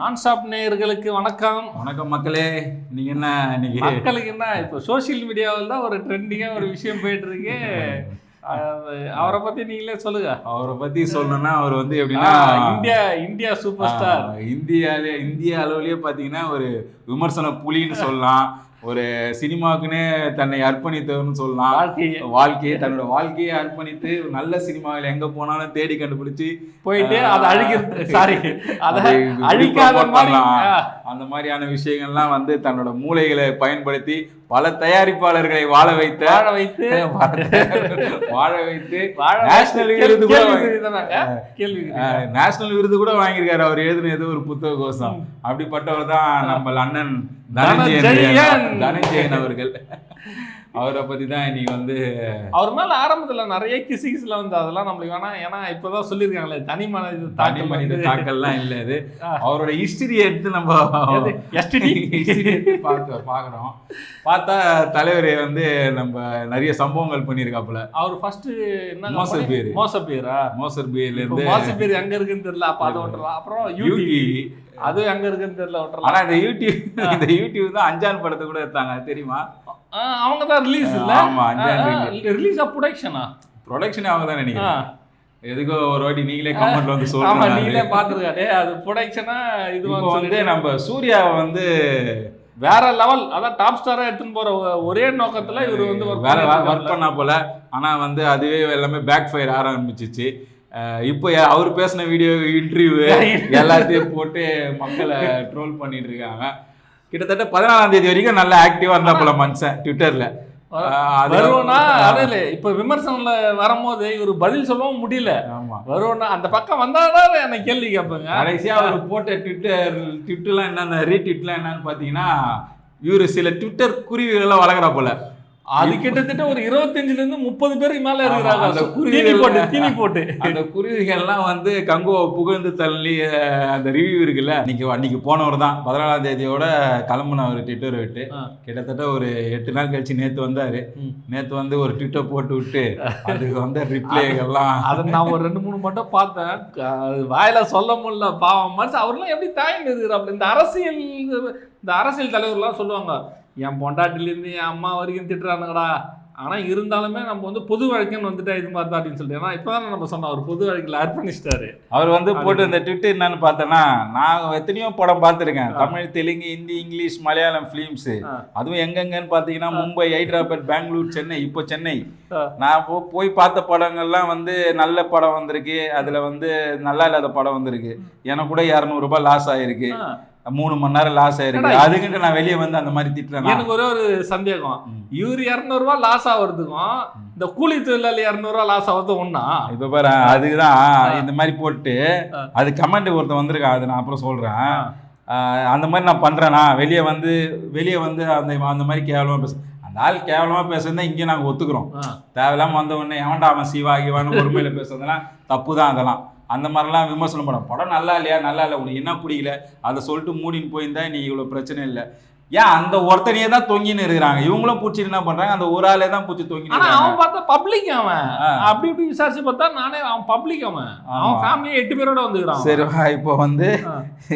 நான் ஸ்டாப் நேயர்களுக்கு வணக்கம். வணக்கம் மக்களே. நீங்க என்ன இன்னைக்கு? மக்களுக்கு என்ன இப்போ சோஷியல் மீடியாவில் தான் ஒரு ட்ரெண்டிங்காக ஒரு விஷயம் போயிட்டு இருக்கு அவரை பத்தி நீங்களே சொல்லுங்க. அவரை பத்தி சொல்லணும்னா அவர் வந்து எப்படின்னா இந்தியா இந்தியா சூப்பர் ஸ்டார் இந்தியாலே இந்திய அளவுலயே பாத்தீங்கன்னா ஒரு விமர்சன புலின்னு சொல்லலாம். ஒரு சினிமாவுக்குன்னே தன்னை அர்ப்பணித்தவர்னு சொல்லலாம். வாழ்க்கையை. வாழ்க்கையை தன்னோட வாழ்க்கையை அர்ப்பணித்து நல்ல சினிமாவில் எங்க போனாலும் தேடி கண்டுபிடிச்சு போயிட்டு அதை அழிக்கிறது. சாரி அதை அழிக்காத அந்த மாதிரியான விஷயங்கள்லாம் வந்து தன்னோட மூளைகளை பயன்படுத்தி பல தயாரிப்பாளர்களை வாழ வைத்த வாழ வைத்து. வாழ வைத்து நேஷனல் விருது கூட. நேஷனல் விருது கூட வாங்கியிருக்காரு. அவர் எழுதின ஏதோ ஒரு புத்தக கோஷம் அப்படிப்பட்டவர் தான் நம்ம அண்ணன் தனஞ்சயன். அவர்கள். அவரை பத்தி தான் இன்னைக்கு வந்து அவர் மேல ஆரம்பத்துல நிறைய கிசிகிஸ்ல வந்து அதெல்லாம் நம்மளுக்கு வேணாம் ஏன்னா இப்பதான் சொல்லியிருக்காங்களே தனி மனித தனி மனித தாக்கல்லாம் இல்ல இது. அவரோட ஹிஸ்டரியை எடுத்து நம்ம எடுத்து பார்க்க பார்க்குறோம் பார்த்தா தலைவர் வந்து நம்ம நிறைய சம்பவங்கள் பண்ணியிருக்காப்புல. அவர் ஃபர்ஸ்ட் என்ன மோசப்பேரு. மோசப்பேரா மோசர் பேர்ல இப்போ இருந்து மோசப்பேர் எங்க இருக்குன்னு தெரியல அப்ப அதை விட்டுறலாம் அப்புறம் யூடிவி அது எங்க இருக்குன்னு தெரியல ஆனா இந்த யூடியூப் இந்த யூடியூப் தான் அஞ்சான் படத்தை கூட எடுத்தாங்க தெரியுமா? ஆ, அவங்க தான் ரிலீஸ் இல்ல? ஆமா, அஞ்சாம் ரிலீஸ் ஆஃப் ப்ரொடக்ஷனா ப்ரொடக்ஷனே அவங்க தான் நினைக்கிறேன். எதுக்கோ ஒரு வாட்டி நீங்களே கமெண்ட்ல வந்து ஆமா சொல்லுங்க நீங்களே பாத்துருக்காரு அது ப்ரொடக்ஷனா இது வந்து நம்ம சூர்யாவை வந்து வேற லெவல் அதான் டாப் ஸ்டாரா எடுத்துன்னு போற ஒரே நோக்கத்துல இவர் வந்து வேற ஒர்க். பண்ணா போல. ஆனா வந்து அதுவே எல்லாமே பேக் ஃபயர் ஆர ஆரம்பிச்சிச்சு. இப்போ அவர் பேசின வீடியோ இன்டர்வியூ எல்லாத்தையும் போட்டு மக்களை ட்ரோல் பண்ணிட்டு இருக்காங்க. கிட்டத்தட்ட பதினாலாம் தேதி வரைக்கும் நல்லா ஆக்டிவா இருந்தா போல மனுஷன் ட்விட்டர்ல அது- வருவோம்னா அதில் இப்ப விமர்சனம்ல வரும்போது இவர் பதில் சொல்லவும் முடியல. வருவோம்னா அந்த பக்கம் வந்தாதான் எனக்கு கேள்வி கேட்பேங்க. கடைசியா அவர் போட்ட ட்விட்டர் ட்விட்டர்லாம் என்னென்ன ரீட்வீட்லாம் என்னன்னு பாத்தீங்கன்னா இவரு சில ட்விட்டர் குருவிகளை வளர்க்குறா போல. அது கிட்டத்தட்ட ஒரு இருபத்தஞ்சுல இருந்து முப்பது பேருக்கு மேல இருக்கிறாங்க. அந்த குருவிகள் போட்டு தீனி போட்டு. அந்த குருவிகள்லாம் வந்து கங்குவை புகழ்ந்து தள்ளி அந்த ரிவ்யூ இருக்குல்ல? அன்னைக்கு அன்னைக்கு போனவர் தான். பதினாலாம் தேதியோட கிளம்புனவர் ட்விட்டர் விட்டு. கிட்டத்தட்ட ஒரு எட்டு நாள் கழிச்சு நேத்து வந்தாரு. நேத்து வந்து ஒரு ட்விட்டர் போட்டு விட்டு அதுக்கு வந்து ரிப்ளைகள்லாம் அதை நான் ஒரு ரெண்டு மூணு மட்டும் பார்த்தேன். வாயில சொல்ல முடியல பாவம். மனுஷன் அவர்லாம் எப்படி தாய்ந்து இருக்கிறாப்புல இந்த அரசியல் இந்த அரசியல் தலைவர்லாம் சொல்லுவாங்க என் பொண்டாட்டிலேருந்து என் அம்மா வரைக்கும் திட்டுறானுங்கடா. ஆனா இருந்தாலுமே நம்ம வந்து பொது வழக்குன்னு வந்துட்டா இது மாதிரி தான் அப்படின்னு சொல்லிட்டு. ஏன்னா இப்பதான் நம்ம சொன்னோம் அவர் பொது வழக்கில் அர்ப்பணிச்சிட்டாரு. அவர் வந்து போட்டு இந்த ட்விட்டர் என்னன்னு பார்த்தேன்னா நான் எத்தனையோ படம் பார்த்துருக்கேன். Tamil Telugu Hindi English Malayalam films. அதுவும் எங்கெங்கன்னு பார்த்தீங்கன்னா மும்பை ஹைதராபாத் பெங்களூர் சென்னை இப்போ சென்னை. நான் போ போய் பார்த்த படங்கள்லாம் வந்து நல்ல படம் வந்திருக்கு. அதில் வந்து நல்லா இல்லாத படம் வந்திருக்கு. எனக்கு கூட இரநூறுபா லாஸ் ஆயிருக்கு. ஆ. மூணு மணி நேரம் லாஸ் ஆயிருக்கு. அதுக்கிட்ட நான் வெளியே வந்து அந்த மாதிரி திட்டுறேன் எனக்கு ஒரே ஒரு சந்தேகம். இவர் இரநூறுவா லாஸ் ஆகுறதுக்கும் இந்த கூலி தொழிலாளி இரநூறுவா லாஸ் ஆகுறது ஒண்ணா? இப்போ பாரு அதுதான் இந்த மாதிரி போட்டு. அது கமெண்ட் ஒருத்தன் வந்திருக்கான் அது நான் அப்புறம் சொல்கிறேன் அந்த மாதிரி நான் பண்ணுறேன்னா வெளியே வந்து வெளியே வந்து அந்த அந்த மாதிரி கேவலமாக பேச அந்த ஆள் கேவலமாக பேசுறதா இங்கேயும் நாங்கள் ஒத்துக்கிறோம். தேவையில்லாமல் வந்த உடனே எவன்டா அவன் சிவா கிவான்னு பொறுமையில் பேசுறதெல்லாம் தப்பு தான் அதெல்லாம். அந்த மாதிரிலாம் விமர்சனம் பண்ண. படம் நல்லா இல்லையா? நல்லா இல்லை. உனக்கு என்ன பிடிக்கல? அதை சொல்லிட்டு மூடின்னு போயிருந்தா நீ இவ்வளோ பிரச்சனை இல்லை. ஏன்? அந்த ஒருத்தனையே தான் தொங்கின்னு இருக்கிறாங்க. இவங்களும் பிடிச்சிட்டு என்ன பண்ணுறாங்க அந்த ஒரு ஆளே தான் ஆனா இருக்காங்க. அவன் பார்த்தா பப்ளிக் அவன். அப்படி இப்படி விசாரிச்சு பார்த்தா நானே அவன் பப்ளிக் அவன். அவன் ஃபேமிலியே எட்டு பேரோட வந்துக்கிறான். சரி இப்போ வந்து.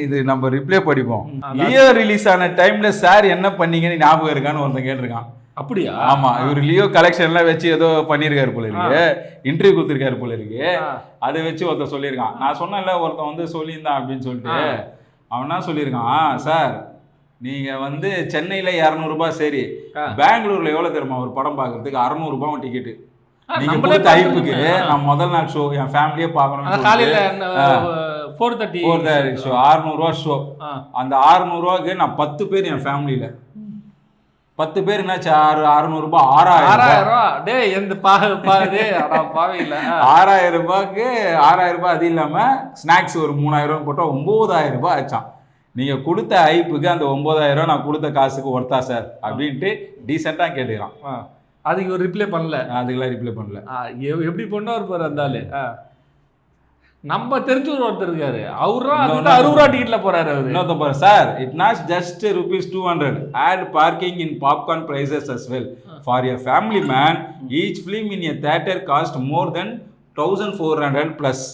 இது நம்ம ரிப்ளை படிப்போம். லியோ ரிலீஸ் ஆன டைம்ல சார் என்ன பண்ணீங்கன்னு ஞாபகம் இருக்கான்னு ஒருத்தன் கேட்டிருக்கான். அப்படியா? ஆமா இவர் லியோ கலெக்ஷன்லாம் வச்சு ஏதோ பண்ணியிருக்காரு போல இருக்கு. இன்டர்வியூ கொடுத்துருக்காரு போல இருக்கு. அதை வச்சு ஒருத்தன் சொல்லியிருக்கான். நான் சொன்னேன்ல ஒருத்தன் வந்து சொல்லியிருந்தான் அப்படின்னு சொல்லிட்டு. அவன் சொல்லியிருக்கான்? சார் நீங்க வந்து சென்னையில இரநூறுபா சரி. பெங்களூர்ல எவ்வளவு தெரியுமா? ஒரு படம் பார்க்கறதுக்கு அறுநூறுபா டிக்கெட் ஆ, நீங்க கொடுத்த ஐப்புக்கு. நான் முதல் நாள் ஷோ என் ஃபேமிலியே பார்க்கணும் காலையில. ஃபோர் தேர்ட்டி ஃபோர் ஷோ அறுநூறுவா ஷோ அந்த அறுநூறுவாக்கு நான் பத்து பேர் என் ஃபேமிலியில பத்து பேர் என்னாச்சு? ஆறு அறுநூறுபா ஆறாயிரம் ரூபாய். ஆறாயிரம் ரூபா. டேய் எந்த பாகு பாரு பாவையில. ஆறாயிரம் ரூபாய்க்கு ஆறாயிரம் ரூபாய் அது இல்லாம ஸ்நாக்ஸ் ஒரு மூணாயிரம் ரூபாய் போட்டா ஒன்பதாயிரம் ரூபாய் ஆச்சான் நீங்க கொடுத்த ஐப்புக்கு அந்த ஒன்பதாயிரம் ரூபாய் நான் கொடுத்த காசுக்கு ஒர்த்தா சார் அப்படின்ட்டு டீசெண்டா கேட்டுக்கிறான். அதுக்கு ஒரு ரிப்ளை பண்ணல. அதுக்கெல்லாம் ரிப்ளை பண்ணல. எப்படி பண்ணுவார் பாரு அந்த ஆளு. நம்ம தெரிஞ்ச ஒரு ஒருத்தர் இருக்காரு. அவரும் அதுக்கு அறுபது ரூபா டிக்கெட்ல போறாரு அவரு. இன்னொருத்த sir it not just rupees two hundred add parking in popcorn prices as well for a family man each film in a theatre cost more then thousand four hundred plus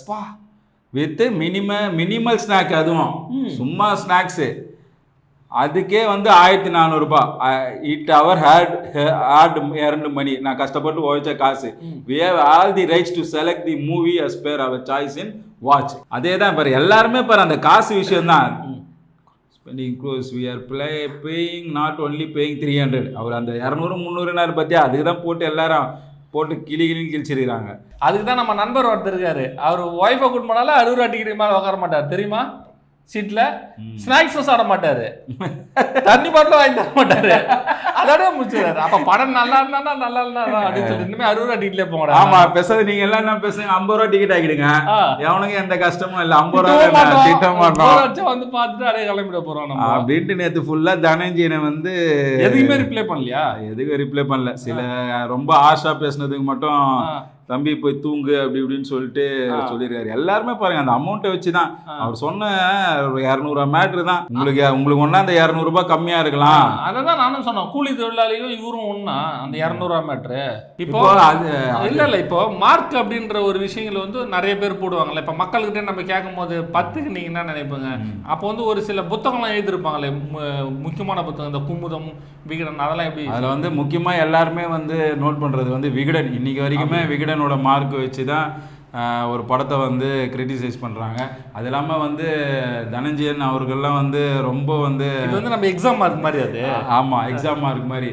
with மினிம minimal snack அதுவும். சும்மா snacks அதுக்கே வந்து ஆயிரத்தி நானூறுபா. It our had had இரண்டு மணி. நான் கஷ்டப்பட்டு உழைச்ச காசு. We have all the rights to select the movie as per our choice in watch அதே தான் பாரு எல்லாருமே பாரு அந்த காசு விஷயம் தான் spending close we are play paying not only paying three hundred our அந்த இரநூறு முந்நூறுனாரு பற்றியா அதுக்கு தான் போட்டு எல்லாரும் போட்டு கிளி கிளின்னு கிழிச்சிருக்கிறாங்க. அதுக்கு தான் நம்ம நண்பர் ஒருத்தர் இருக்காரு. அவர் ஒய்ஃபை கூட்டு போனாலும் அறுபது ரூபா டிக்கெட் மேலே உட்கார மாட்டார். தெரியுமா? சீட்ல ஸ்நாக்ஸும் சாப்பிட மாட்டாரு. தண்ணி பாட்டிலும் வாங்கி தர மாட்டாரு. அதோட முடிச்சிடாரு அப்ப படம் நல்லா இருந்தா நல்லா இருந்தா அப்படின்னு சொல்லி இனிமே அறுபது ரூபா டிக்கெட்லேயே போக ஆமா பேசுறது நீங்க எல்லாம் என்ன பேசுங்க ஐம்பது ரூபா டிக்கெட் ஆக்கிடுங்க. எவனுக்கு எந்த கஷ்டமும் இல்லை. ஐம்பது ரூபா. திட்ட மாட்டோம். வந்து பார்த்துட்டு அப்படியே கிளம்பிட போறோம் நம்ம. அப்படின்ட்டு நேத்து ஃபுல்லா தனஞ்சயனை வந்து எதுக்குமே ரிப்ளை பண்ணலையா? எதுக்கு ரிப்ளை பண்ணல. சில ரொம்ப ஆஷா பேசுனதுக்கு மட்டும். தம்பி போய் தூங்கு அப்படி இப்படின்னு சொல்லிட்டு சொல்லியிருக்காரு. எல்லாருமே பாருங்க அந்த அமௌண்ட்டை வச்சு தான். அவர் சொன்ன இரநூறுவா மேட்ரு தான். உங்களுக்கு உங்களுக்கு ஒன்றா அந்த இரநூறுபா கம்மியா இருக்கலாம். அதை தான் நானும் சொன்னேன். கூலி தொழிலாளியும் இவரும் ஒண்ணா அந்த இரநூறுவா மேட்ரு இப்போ அது இல்ல இல்ல இப்போ மார்க் அப்படின்ற ஒரு விஷயங்கள் வந்து நிறைய பேர் போடுவாங்கல்ல. இப்ப மக்கள்கிட்ட நம்ம கேட்கும் போது பத்துக்கு நீங்க என்ன நினைப்பீங்க? அப்போ வந்து ஒரு சில புத்தகம்லாம் எழுதிருப்பாங்களே மு- முக்கியமான புத்தகம் இந்த குமுதம் விகடன் அதெல்லாம் எப்படி அதில் வந்து முக்கியமாக எல்லாருமே வந்து நோட் பண்ணுறது வந்து விகடன். இன்னைக்கு வரைக்குமே விகடனோட மார்க் வச்சு தான் ஒரு படத்தை வந்து கிரிட்டிசைஸ் பண்ணுறாங்க அது இல்லாமல் வந்து தனஞ்சயன் அவர்கள்லாம் வந்து ரொம்ப வந்து இது வந்து நம்ம எக்ஸாம் மார்க் மாதிரி அது. ஆமாம் எக்ஸாம் மார்க் மாதிரி.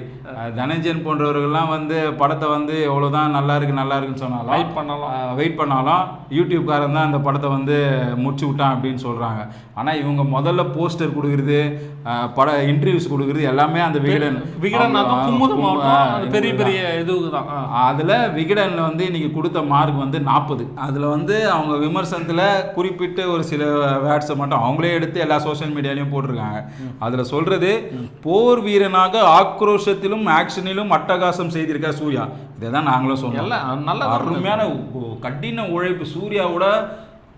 தனஞ்சயன் போன்றவர்கள்லாம் வந்து படத்தை வந்து எவ்வளோதான் நல்லா இருக்கு நல்லா இருக்குன்னு சொன்னாலும் லைட் பண்ணலாம். வெயிட் பண்ணாலும் யூடியூப்காரன் தான் அந்த படத்தை வந்து முடிச்சு விட்டான் அப்படின்னு சொல்கிறாங்க ஆனால் இவங்க முதல்ல போஸ்டர் கொடுக்குறது பட இன்டர்வியூஸ் கொடுக்குறது எல்லாமே அந்த விகடன். விகடன் பெரிய பெரிய இதுக்கு தான் ஆ. அதில் விகடனில் வந்து இன்னைக்கு கொடுத்த மார்க் வந்து நாற்பது அதில் வந்து அவங்க விமர்சனத்தில் குறிப்பிட்ட ஒரு சில வேர்ட்ஸை மட்டும் அவங்களே எடுத்து எல்லா சோஷியல் மீடியாலையும் போட்டிருக்காங்க. அதில் சொல்கிறது போர் வீரனாக ஆக்ரோஷத்திலும் ஆக்ஷனிலும் அட்டகாசம் செய்திருக்கார் சூர்யா. இதை தான் நாங்களும் சொன்னோம். நல்லா அருமையான கடின உழைப்பு சூர்யாவோட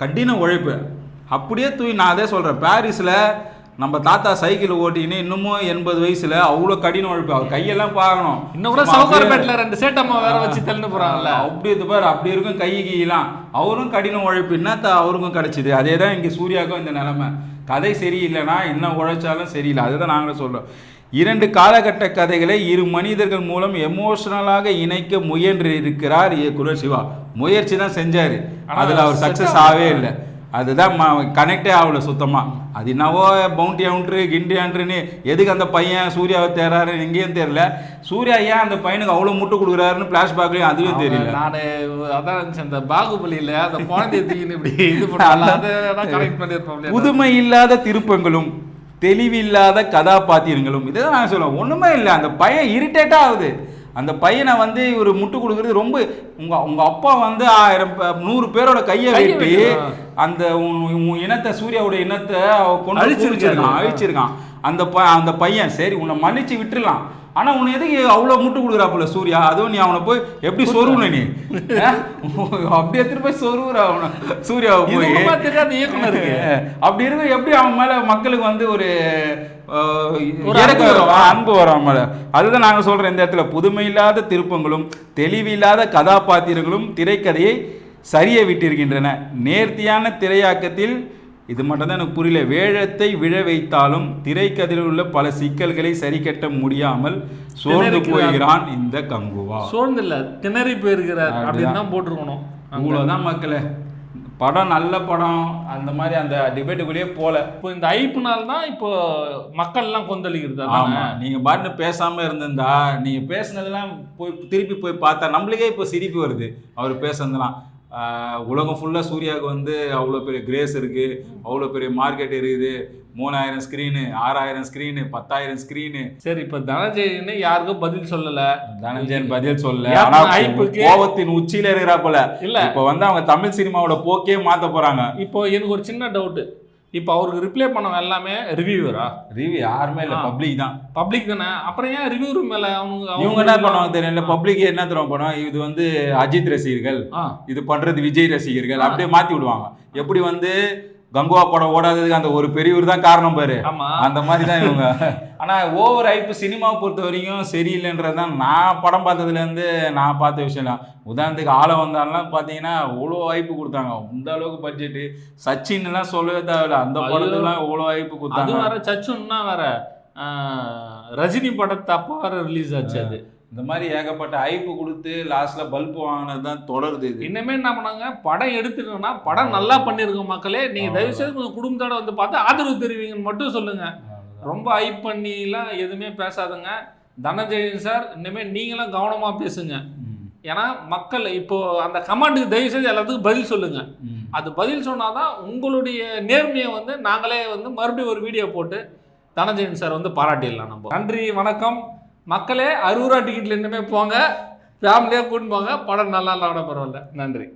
கடின உழைப்பு. அப்படியே தூய் நான் அதே சொல்கிறேன் பாரிஸில் நம்ம தாத்தா சைக்கிள் ஓட்டின்னு இன்னமும் எண்பது வயசுல அவ்வளோ கடின உழைப்பு. அவர் கையெல்லாம் பார்க்கணும் இன்னும் கூட சவுகார்பேட்டில் ரெண்டு சேட்டம்மா வேற வச்சு தள்ளிட்டு போறாங்கல்ல. அப்படி இது பாரு அப்படி இருக்கும் கை கீலாம். அவரும் கடின உழைப்பு என்னத்த அவருக்கும் கிடைச்சிது? அதே தான் இங்கே சூர்யாவுக்கும் இந்த நிலைமை. கதை சரியில்லைன்னா என்ன உழைச்சாலும் சரியில்லை. அதுதான் நாங்களும் சொல்றோம். இரண்டு காலகட்ட கதைகளை இரு மனிதர்கள் மூலம் எமோஷனலாக இணைக்க முயன்று இருக்கிறார் இயக்குனர் சிவா. முயற்சி தான் செஞ்சாரு. அதுல அவர் ஆகல. ஆகவே இல்லை. அதுதான் கனெக்டே ஆகல சுத்தமா. அது என்னவோ பவுண்டி அவுண்ட்ரு கிண்டி அவுண்ட்ருன்னு எதுக்கு அந்த பையன் சூர்யாவை தேர்றாரு எங்கேயும் தெரியல. சூர்யா ஏன் அந்த பையனுக்கு அவ்வளோ முட்டு கொடுக்குறாருன்னு ஃப்ளாஷ்பேக்லையும் அதுவே தெரியல. நானு அதான் இந்த பாகுபலியில அந்த குழந்தைய தூக்கின்னு இப்படி இது பண்ணால அதை கனெக்ட் பண்ணிருப்போம் புதுமை இல்லாத திருப்பங்களும் தெளிவில்லாத கதாபாத்திரங்களும் இதுதான் நாங்கள் சொல்லுவோம் ஒன்றுமே இல்லை அந்த பையன் இரிட்டேட்டாக ஆகுது. அந்த பையனை வந்து இவர் முட்டு கொடுக்குறது ரொம்ப உங்க உங்க அப்பா வந்து ஆயிரம் நூறு பேரோட கையை வெட்டி. அந்த இனத்தை சூர்யாவோட இனத்தை கொண்டு. அழிச்சிருக்கான் அழிச்சிருக்கான் அந்த ப அந்த பையன் சரி உன்னை மன்னிச்சு விட்டுறலாம் ஆனா உன்னை எதுக்கு அவ்வளோ முட்டு கொடுக்குறாப்புல சூர்யா? அதுவும் நீ அவனை போய் எப்படி சொருவுன நீ? அப்படியே திரும்ப போய் சொருவுற அவனை. சூர்யாவை போய். தெரியாத இயக்குனருக்கு அப்படி இருக்க எப்படி அவன் மேல மக்களுக்கு வந்து ஒரு அன்பு வரும். மேல. அதுதான் நாங்க சொல்றோம் இந்த இடத்துல. புதுமையில்லாத திருப்பங்களும் தெளிவில்லாத கதாபாத்திரங்களும் திரைக்கதையை சரிய விட்டிருக்கின்றன. நேர்த்தியான திரையாக்கத்தில் இது மட்டும் தான் எனக்கு புரியல. வேழத்தை விழ வைத்தாலும் திரைக்கதையில் உள்ள பல சிக்கல்களை சரி கட்ட முடியாமல் சோர்ந்து. போகிறான் இந்த கங்குவா. சோர்ந்து இல்ல திணறி போயிருக்கிறார். அப்படின்னு தான் போட்டிருக்கணும். இவ்வளோதான் மக்களே. படம் நல்ல படம். அந்த மாதிரி அந்த டிபேட்டுக்குள்ளேயே போல. இப்போ இந்த ஐப்புனால தான் இப்போ மக்கள் எல்லாம் கொந்தளிக்கிறது ஆமா. அதானே? நீங்க பாட்டு பேசாம இருந்திருந்தா நீங்க பேசுனதெல்லாம் போய் திருப்பி போய் பார்த்தா நம்மளுக்கே இப்போ சிரிப்பு வருது. அவர் பேசுனதெல்லாம். ஆஹ் உலகம் ஃபுல்லா சூர்யாவுக்கு வந்து அவ்வளோ பெரிய கிரேஸ் இருக்கு. அவ்வளோ பெரிய மார்க்கெட் இருக்குது. மூணாயிரம் ஸ்க்ரீனு ஆறாயிரம் ஸ்க்ரீனு பத்தாயிரம் ஸ்க்ரீனு சரி இப்ப தனஞ்சயன்னு யாருக்கும் பதில் சொல்லல. தனஞ்சயன் பதில் சொல்ல ஏன் ஆனா hype-க்கு? கோவத்தின் உச்சியில இருக்கிறாப்புல. இல்ல. இப்போ வந்து அவங்க தமிழ் சினிமாவோட போக்கே மாத்த போறாங்க. இப்போ எனக்கு ஒரு சின்ன டவுட் இப்போ அவருக்கு ரிப்ளை பண்ணவங்க எல்லாமே ரிவ்யூவரா ரிவ்யூ யாருமே இல்லை. பப்ளிக் தான். பப்ளிக் தானே? அப்புறம் ஏன் ரிவ்யூவர் மேல அவங்க இவங்க என்ன பண்ணுவாங்க தெரியல பப்ளிக் என்ன தெரியும் பண்ணுவாங்க? இது வந்து அஜித் ரசிகர்கள் இது பண்றது விஜய் ரசிகர்கள் அப்படியே மாத்தி விடுவாங்க. எப்படி வந்து கங்குவா படம் ஓடாததுக்கு அந்த ஒரு பெரியவர் தான் காரணம் பாரு. ஆமா. அந்த மாதிரி தான் இவங்க. ஆனால் ஓவர் ஹைப்பு சினிமாவை பொறுத்த வரைக்கும் சரியில்லைன்றது தான் நான் படம் பார்த்ததுலேருந்து நான் பார்த்த விஷயம் உதாரணத்துக்கு ஆள வந்தாலாம் பார்த்தீங்கன்னா அவ்வளோ வாய்ப்பு கொடுத்தாங்க. இந்த அளவுக்கு பட்ஜெட்டு சச்சின்லாம் சொல்லவே தேவையில்ல. அந்த. படத்துலாம் எவ்வளோ வாய்ப்பு கொடுத்தாங்க. வேற சச்சுன்னா வேற. ஆஹ், ரஜினி படத்தை அப்போ வேற ரிலீஸ் ஆச்சு அது. இந்த மாதிரி ஏகப்பட்ட ஐப்பு கொடுத்து லாஸ்ட்ல பல்ப் வாங்கினது தான் தொடருது இது. இன்னுமே என்ன பண்ணாங்க? படம் எடுத்துட்டோம்னா படம் நல்லா பண்ணிருக்க மக்களே. நீங்க தயவு செய்து கொஞ்சம் குடும்பத்தோட வந்து பார்த்து ஆதரவு தெரிவிங்கன்னு மட்டும் சொல்லுங்க. ரொம்ப ஹைப் பண்ணிலாம் எதுவுமே பேசாதுங்க. தனஞ்சயன் சார் இனிமே நீங்களும் கவனமா பேசுங்க. ஏன்னா மக்கள் இப்போ அந்த கமாண்டுக்கு தயவு செய்து எல்லாத்துக்கும் பதில் சொல்லுங்க. ம். அது பதில் சொன்னாதான் உங்களுடைய நேர்மையை வந்து நாங்களே வந்து மறுபடியும் ஒரு வீடியோ போட்டு தனஞ்சயன் சார் வந்து பாராட்டிடலாம் நம்ம. நன்றி வணக்கம். மக்களே அறுபது ரூபா டிக்கெட்டில் இன்னுமே போங்க ஃபேமிலியாக கூட்டின்னு போங்க படம் நல்லா இல்லாம பரவாயில்ல. நன்றி.